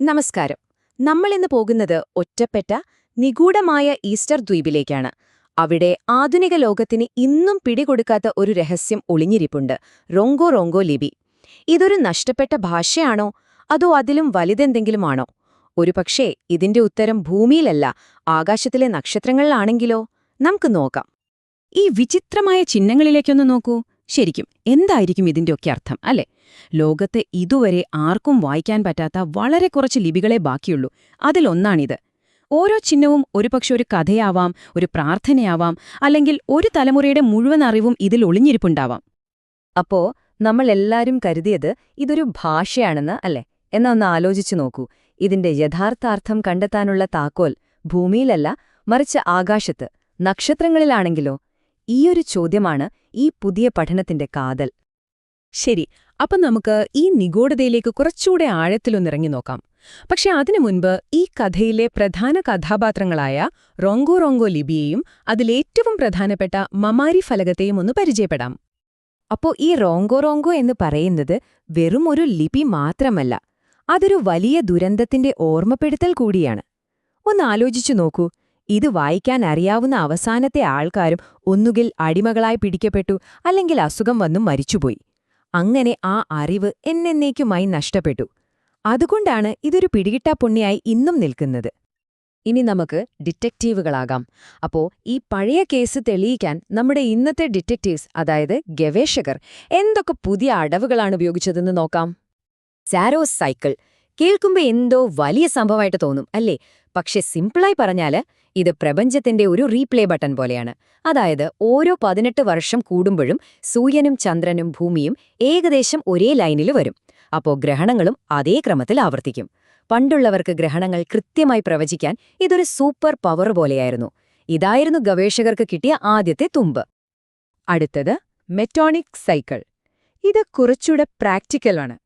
നമസ്കാരം. നമ്മൾ ഇന്ന് പോകുന്നത് ഒറ്റപ്പെട്ട നിഗൂഢമായ ഈസ്റ്റർ ദ്വീപിലേക്കാണ്. അവിടെ ആധുനിക ലോകത്തിന് ഇന്നും പിടികൊടുക്കാത്ത ഒരു രഹസ്യം ഒളിഞ്ഞിരിപ്പുണ്ട്. റോങ്കോ റോങ്കോ ലിപി. ഇതൊരു നഷ്ടപ്പെട്ട ഭാഷയാണോ? അതോ അതിലും വലുതെന്തെങ്കിലുമാണോ ഒരുപക്ഷേ ഇതിന്റെ ഉത്തരം ഭൂമിയിലല്ല ആകാശത്തിലെ നക്ഷത്രങ്ങളിലാണെങ്കിലോ? നമുക്ക് നോക്കാം. ഈ വിചിത്രമായ ചിഹ്നങ്ങളിലേക്കൊന്ന് നോക്കൂ. ശരിക്കും എന്തായിരിക്കും ഇതിന്റെയൊക്കെ അർത്ഥം അല്ലെ? ലോകത്തെ ഇതുവരെ ആർക്കും വായിക്കാൻ പറ്റാത്ത വളരെ കുറച്ച് ലിപികളെ ബാക്കിയുള്ളൂ. അതിലൊന്നാണിത്. ഓരോ ചിഹ്നവും ഒരുപക്ഷെ ഒരു കഥയാവാം ഒരു പ്രാർത്ഥനയാവാം അല്ലെങ്കിൽ ഒരു തലമുറയുടെ മുഴുവൻ അറിവും ഇതിൽ ഒളിഞ്ഞിരിപ്പുണ്ടാവാം. അപ്പോ നമ്മളെല്ലാരും കരുതിയത് ഇതൊരു ഭാഷയാണെന്ന് അല്ലെ? എന്നൊന്ന് ആലോചിച്ചു നോക്കൂ. ഇതിന്റെ യഥാർത്ഥാർത്ഥം കണ്ടെത്താനുള്ള താക്കോൽ ഭൂമിയിലല്ല മറിച്ച് ആകാശത്ത് നക്ഷത്രങ്ങളിലാണെങ്കിലോ? ഈയൊരു ചോദ്യമാണ് ഈ പുതിയ പഠനത്തിന്റെ കാതൽ. ശരി അപ്പം നമുക്ക് ഈ നിഗൂഢതയിലേക്ക് കുറച്ചുകൂടെ ആഴത്തിലൊന്നിറങ്ങി നോക്കാം. പക്ഷെ അതിനു മുൻപ് ഈ കഥയിലെ പ്രധാന കഥാപാത്രങ്ങളായ റോങ്കോ റോങ്കോ ലിബിയെയും അതിലേറ്റവും പ്രധാനപ്പെട്ട മമാരി ഫലകത്തെയും ഒന്ന് പരിചയപ്പെടാം. അപ്പോ ഈ റോങ്കോ റോങ്കോ എന്ന് പറയുന്നത് വെറും ഒരു ലിപി മാത്രമല്ല അതൊരു വലിയ ദുരന്തത്തിന്റെ ഓർമ്മപ്പെടുത്തൽ കൂടിയാണ്. ഒന്ന് ആലോചിച്ചു നോക്കൂ. ഇത് വായിക്കാൻ അറിയാവുന്ന അവസാനത്തെ ആൾക്കാരും ഒന്നുകിൽ അടിമകളായി പിടിക്കപ്പെട്ടു അല്ലെങ്കിൽ അസുഖം വന്നും മരിച്ചുപോയി. അങ്ങനെ ആ അറിവ് എന്നേക്കുമായി നഷ്ടപ്പെട്ടു. അതുകൊണ്ടാണ് ഇതൊരു പിടികിട്ടാപ്പുണ്യായി ഇന്നും നിൽക്കുന്നത്. ഇനി നമുക്ക് ഡിറ്റക്റ്റീവുകളാകാം. അപ്പോ ഈ പഴയ കേസ് തെളിയിക്കാൻ നമ്മുടെ ഇന്നത്തെ ഡിറ്റക്റ്റീവ്സ് അതായത് ഗവേഷകർ എന്തൊക്കെ പുതിയ അടവുകളാണ് ഉപയോഗിച്ചതെന്ന് നോക്കാം. സാരോസ് സൈക്കിൾ കേൾക്കുമ്പോൾ എന്തോ വലിയ സംഭവമായിട്ട് തോന്നും അല്ലേ? പക്ഷെ സിംപിളായി പറഞ്ഞാൽ ഇത് പ്രപഞ്ചത്തിന്റെ ഒരു റീപ്ലേ ബട്ടൺ പോലെയാണ്. അതായത് ഓരോ പതിനെട്ട് വർഷം കൂടുമ്പോഴും സൂര്യനും ചന്ദ്രനും ഭൂമിയും ഏകദേശം ഒരേ ലൈനിൽ വരും. അപ്പോൾ ഗ്രഹണങ്ങളും അതേ ക്രമത്തിൽ ആവർത്തിക്കും. പണ്ടുള്ളവർക്ക് ഗ്രഹണങ്ങൾ കൃത്യമായി പ്രവചിക്കാൻ ഇതൊരു സൂപ്പർ പവർ പോലെയായിരുന്നു. ഇതായിരുന്നു ഗവേഷകർക്ക് കിട്ടിയ ആദ്യത്തെ തുമ്പ്. അടുത്തത് മെറ്റോണിക് സൈക്കിൾ. ഇത് കുറച്ചുകൂടെ പ്രാക്ടിക്കലാണ്.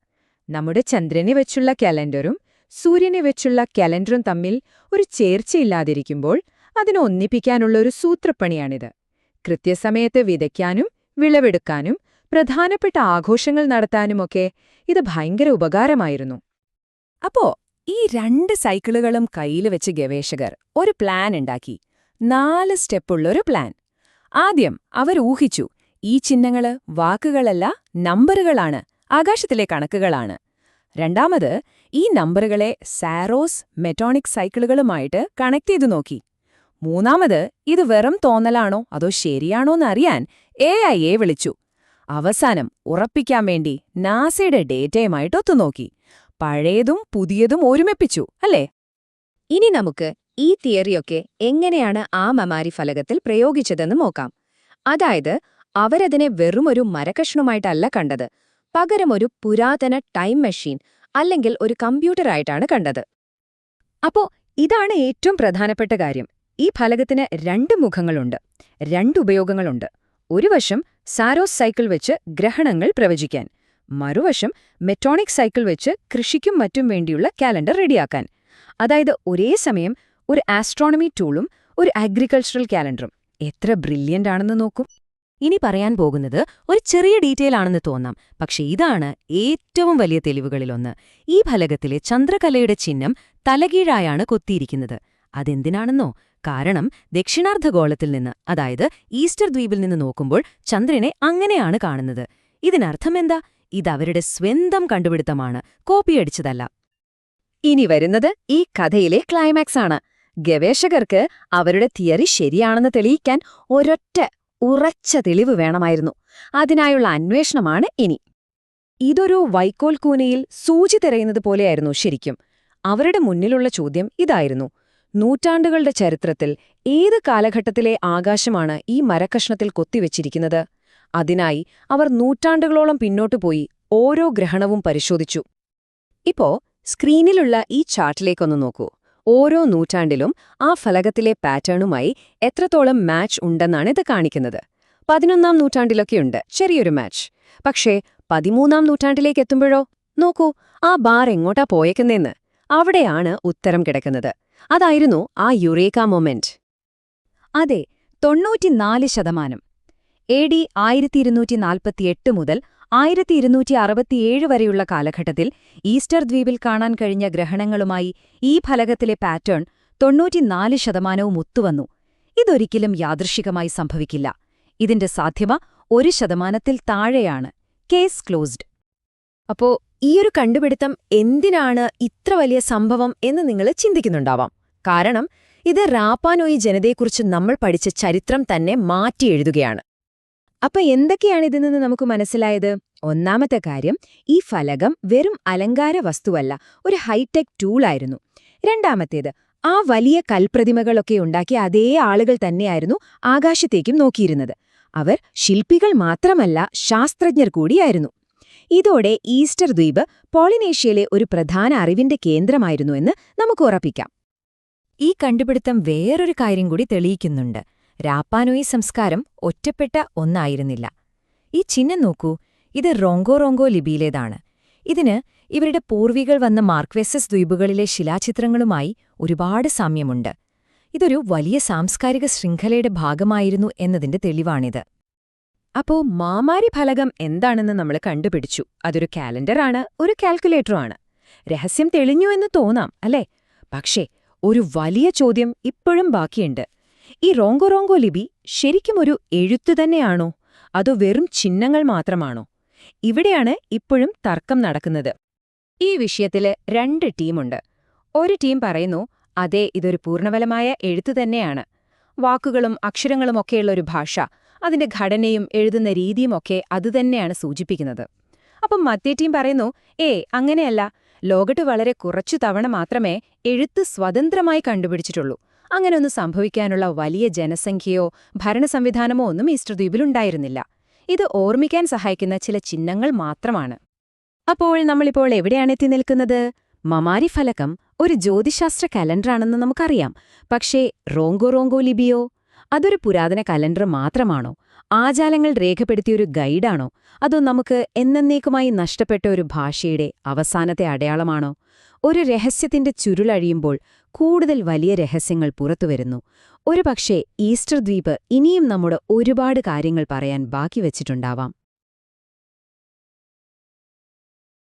നമ്മുടെ ചന്ദ്രനെ വെച്ചുള്ള കലണ്ടറും സൂര്യനെ വെച്ചുള്ള കലണ്ടറും തമ്മിൽ ഒരു ചേർച്ചയില്ലാതിരിക്കുമ്പോൾ അതിനെ ഒന്നിപ്പിക്കാനുള്ള ഒരു സൂത്രപ്പണിയാണിത്. കൃത്യസമയത്ത് വിതയ്ക്കാനും വിളവെടുക്കാനും പ്രധാനപ്പെട്ട ആഘോഷങ്ങൾ നടത്താനുമൊക്കെ ഇത് ഭയങ്കര ഉപകാരമായിരുന്നു. അപ്പോ ഈ രണ്ട് സൈക്കിളുകളും കയ്യിൽ വെച്ച് ഗവേഷകർ ഒരു പ്ലാൻ ഉണ്ടാക്കി. നാല് സ്റ്റെപ്പുള്ളൊരു പ്ലാൻ. ആദ്യം അവർ ഊഹിച്ചു ഈ ചിഹ്നങ്ങൾ വാക്കുകളല്ല നമ്പറുകളാണ് ആകാശത്തിലെ കണക്കുകളാണ്. രണ്ടാമത് ഈ നമ്പറുകളെ സാരോസ് മെറ്റോണിക് സൈക്കിളുകളുമായിട്ട് കണക്ട് ചെയ്തു നോക്കി. മൂന്നാമത് ഇത് വെറും തോന്നലാണോ അതോ ശരിയാണോന്നറിയാൻ എ ഐ എ വിളിച്ചു. അവസാനം ഉറപ്പിക്കാൻ വേണ്ടി നാസയുടെ ഡേറ്റയുമായിട്ട് ഒത്തുനോക്കി. പഴയതും പുതിയതും ഒരുമിപ്പിച്ചു അല്ലേ? ഇനി നമുക്ക് ഈ തിയറിയൊക്കെ എങ്ങനെയാണ് ആ മമാരി ഫലകത്തിൽ പ്രയോഗിച്ചതെന്ന് നോക്കാം. അതായത് അവരതിനെ വെറുമൊരു മരകഷ്ണമായിട്ടല്ല കണ്ടത്. പകരമൊരു പുരാതന ടൈം മെഷീൻ അല്ലെങ്കിൽ ഒരു കമ്പ്യൂട്ടറായിട്ടാണ് കണ്ടത്. അപ്പോ ഇതാണ് ഏറ്റവും പ്രധാനപ്പെട്ട കാര്യം. ഈ ഫലകത്തിന് രണ്ട് മുഖങ്ങളുണ്ട്. രണ്ട് ഉപയോഗങ്ങളുണ്ട്. ഒരു വശം സാരോസ് സൈക്കിൾ വെച്ച് ഗ്രഹണങ്ങൾ പ്രവചിക്കാൻ. മറുവശം മെറ്റോണിക് സൈക്കിൾ വെച്ച് കൃഷിക്കും മറ്റും വേണ്ടിയുള്ള കാലണ്ടർ റെഡിയാക്കാൻ. അതായത് ഒരേ സമയം ഒരു ആസ്ട്രോണമി ടൂളും ഒരു അഗ്രികൾച്ചറൽ കാലണ്ടറും. എത്ര ബ്രില്യന്റ് ആണെന്ന് നോക്കൂ. ഇനി പറയാൻ പോകുന്നത് ഒരു ചെറിയ ഡീറ്റെയിൽ ആണെന്ന് തോന്നാം. പക്ഷേ ഇതാണ് ഏറ്റവും വലിയ തെളിവുകളിലൊന്ന്. ഈ ഫലകത്തിലെ ചന്ദ്രകലയുടെ ചിഹ്നം തലകീഴായാണ് കൊത്തിയിരിക്കുന്നത്. അതെന്തിനാണെന്നോ? കാരണം ദക്ഷിണാർദ്ധഗോളത്തിൽ നിന്ന് അതായത് ഈസ്റ്റർ ദ്വീപിൽ നിന്ന് നോക്കുമ്പോൾ ചന്ദ്രനെ അങ്ങനെയാണ് കാണുന്നത്. ഇതിനർത്ഥമെന്താ ഇതവരുടെ സ്വന്തം കണ്ടുപിടുത്തമാണ്. കോപ്പിയടിച്ചതല്ല ഇനി വരുന്നത് ഈ കഥയിലെ ക്ലൈമാക്സ് ആണ്. ഗവേഷകർക്ക് അവരുടെ തിയറി ശരിയാണെന്ന് തെളിയിക്കാൻ ഒരൊറ്റ ഉറച്ച തെളിവ് വേണമായിരുന്നു. അതിനായുള്ള അന്വേഷണമാണ് ഇനി. ഇതൊരു വൈക്കോൽ കൂനയിൽ സൂചി തിരയുന്നത് പോലെയായിരുന്നു ശരിക്കും. അവരുടെ മുന്നിലുള്ള ചോദ്യം ഇതായിരുന്നു. നൂറ്റാണ്ടുകളുടെ ചരിത്രത്തിൽ ഏത് കാലഘട്ടത്തിലെ ആകാശമാണ് ഈ മരക്കഷ്ണത്തിൽ കൊത്തിവെച്ചിരിക്കുന്നത്? അതിനായി അവർ നൂറ്റാണ്ടുകളോളം പിന്നോട്ടു പോയി ഓരോ ഗ്രഹണവും പരിശോധിച്ചു. ഇപ്പോ സ്ക്രീനിലുള്ള ഈ ചാർട്ടിലേക്കൊന്ന് നോക്കൂ. ഓരോ നൂറ്റാണ്ടിലും ആ ഫലകത്തിലെ പാറ്റേണുമായി എത്രത്തോളം മാച്ച് ഉണ്ടെന്നാണ് ഇത് കാണിക്കുന്നത്. പതിനൊന്നാം നൂറ്റാണ്ടിലൊക്കെയുണ്ട് ചെറിയൊരു മാച്ച്. പക്ഷേ പതിമൂന്നാം നൂറ്റാണ്ടിലേക്ക് എത്തുമ്പോഴോ? നോക്കൂ ആ ബാർ എങ്ങോട്ടാ പോയേക്കുന്നേന്ന്. അവിടെയാണ് ഉത്തരം കിടക്കുന്നത്. അതായിരുന്നു ആ യുറേക്ക മൊമെന്റ്. അതെ തൊണ്ണൂറ്റിനാല് ശതമാനം. എ ഡി ആയിരത്തി ഇരുന്നൂറ്റി നാൽപ്പത്തിയെട്ട് മുതൽ ആയിരത്തി ഇരുന്നൂറ്റി അറുപത്തിയേഴ് വരെയുള്ള കാലഘട്ടത്തിൽ ഈസ്റ്റർ ദ്വീപിൽ കാണാൻ കഴിഞ്ഞ ഗ്രഹണങ്ങളുമായി ഈ ഫലകത്തിലെ പാറ്റേൺ തൊണ്ണൂറ്റിനാല് ശതമാനവും ഒത്തുവന്നു. ഇതൊരിക്കലും യാദൃശികമായി സംഭവിക്കില്ല. ഇതിന്റെ സാധ്യത ഒരു ശതമാനത്തിൽ താഴെയാണ്. Case closed. അപ്പോ ഈയൊരു കണ്ടുപിടുത്തം എന്തിനാണ് ഇത്ര വലിയ സംഭവം എന്ന് നിങ്ങൾ ചിന്തിക്കുന്നുണ്ടാവാം. കാരണം ഇത് റാപ്പാനോയി ജനതയെക്കുറിച്ച് നമ്മൾ പഠിച്ച ചരിത്രം തന്നെ മാറ്റി എഴുതുകയാണ്. അപ്പൊ എന്തൊക്കെയാണ് ഇതിൽ നിന്ന് നമുക്ക് മനസ്സിലായത്? ഒന്നാമത്തെ കാര്യം ഈ ഫലകം വെറും അലങ്കാര വസ്തുവല്ല ഒരു ഹൈടെക് ടൂളായിരുന്നു. രണ്ടാമത്തേത് ആ വലിയ കൽപ്രതിമകളൊക്കെ ഉണ്ടാക്കിയ അതേ ആളുകൾ തന്നെയായിരുന്നു ആകാശത്തേക്കും നോക്കിയിരുന്നത്. അവർ ശില്പികൾ മാത്രമല്ല ശാസ്ത്രജ്ഞർ കൂടിയായിരുന്നു. ഇതോടെ ഈസ്റ്റർ ദ്വീപ് പോളിനേഷ്യയിലെ ഒരു പ്രധാന അറിവിന്റെ കേന്ദ്രമായിരുന്നു എന്ന് നമുക്ക് ഉറപ്പിക്കാം. ഈ കണ്ടുപിടുത്തം വേറൊരു കാര്യം കൂടി തെളിയിക്കുന്നുണ്ട്. രാപ്പാനോയി സംസ്കാരം ഒറ്റപ്പെട്ട ഒന്നായിരുന്നില്ല. ഈ ചിഹ്നം നോക്കൂ ഇത് റോങ്കോ റോങ്കോ ലിപിയിലേതാണ്. ഇതിന് ഇവരുടെ പൂർവികൾ വന്ന മാർക്വെസസ് ദ്വീപുകളിലെ ശിലാചിത്രങ്ങളുമായി ഒരുപാട് സാമ്യമുണ്ട്. ഇതൊരു വലിയ സാംസ്കാരിക ശൃംഖലയുടെ ഭാഗമായിരുന്നു എന്നതിന്റെ തെളിവാണിത്. അപ്പോ മാമാരി ഫലകം എന്താണെന്ന് നമ്മൾ കണ്ടുപിടിച്ചു. അതൊരു കാലണ്ടറാണ് ഒരു കാൽക്കുലേറ്ററുമാണ്. രഹസ്യം തെളിഞ്ഞു എന്ന് തോന്നാം അല്ലേ? പക്ഷേ ഒരു വലിയ ചോദ്യം ഇപ്പോഴും ബാക്കിയുണ്ട്. ഈ റോങ്കോ റോങ്കോ ലിപി ശരിക്കും ഒരു എഴുത്തു തന്നെയാണോ? അതോ വെറും ചിഹ്നങ്ങൾ മാത്രമാണോ? ഇവിടെയാണ് ഇപ്പോഴും തർക്കം നടക്കുന്നത്. ഈ വിഷയത്തിൽ രണ്ട് ടീമുണ്ട്. ഒരു ടീം പറയുന്നു അതെ ഇതൊരു പൂർണഫലമായ എഴുത്തു തന്നെയാണ്. വാക്കുകളും അക്ഷരങ്ങളും ഒക്കെയുള്ള ഒരു ഭാഷ. അതിന്റെ ഘടനയും എഴുതുന്ന രീതിയുമൊക്കെ അതുതന്നെയാണ് സൂചിപ്പിക്കുന്നത്. അപ്പം മറ്റേ ടീം പറയുന്നു ഏ അങ്ങനെയല്ല. ലോകത്ത് വളരെ കുറച്ചു തവണ മാത്രമേ എഴുത്ത് സ്വതന്ത്രമായി കണ്ടുപിടിച്ചിട്ടുള്ളൂ. അങ്ങനെയൊന്നും സംഭവിക്കാനുള്ള വലിയ ജനസംഖ്യയോ ഭരണസംവിധാനമോ ഒന്നും ഈസ്റ്റർ ദ്വീപിലുണ്ടായിരുന്നില്ല. ഇത് ഓർമ്മിക്കാൻ സഹായിക്കുന്ന ചില ചിഹ്നങ്ങൾ മാത്രമാണ്. അപ്പോൾ നമ്മളിപ്പോൾ എവിടെയാണ് എത്തി നിൽക്കുന്നത്? മമാരി ഫലകം ഒരു ജ്യോതിശാസ്ത്ര കലണ്ടറാണെന്ന് നമുക്കറിയാം. പക്ഷേ റോങ്കോ റോങ്കോ ലിപിയോ? അതൊരു പുരാതന കലണ്ടർ മാത്രമാണോ? ആചാരങ്ങൾ രേഖപ്പെടുത്തിയൊരു ഗൈഡാണോ? അതോ നമുക്ക് എന്നേക്കുമായി നഷ്ടപ്പെട്ട ഒരു ഭാഷയുടെ അവസാനത്തെ അടയാളമാണോ? ഒരു രഹസ്യത്തിന്റെ ചുരുളഴിയുമ്പോൾ കൂടുതൽ വലിയ രഹസ്യങ്ങൾ പുറത്തുവരുന്നു ഒരുപക്ഷേ ഈസ്റ്റർ ദ്വീപ് ഇനിയും നമ്മുടെ ഒരുപാട് കാര്യങ്ങൾ പറയാൻ ബാക്കി വച്ചിട്ടുണ്ടാവാം.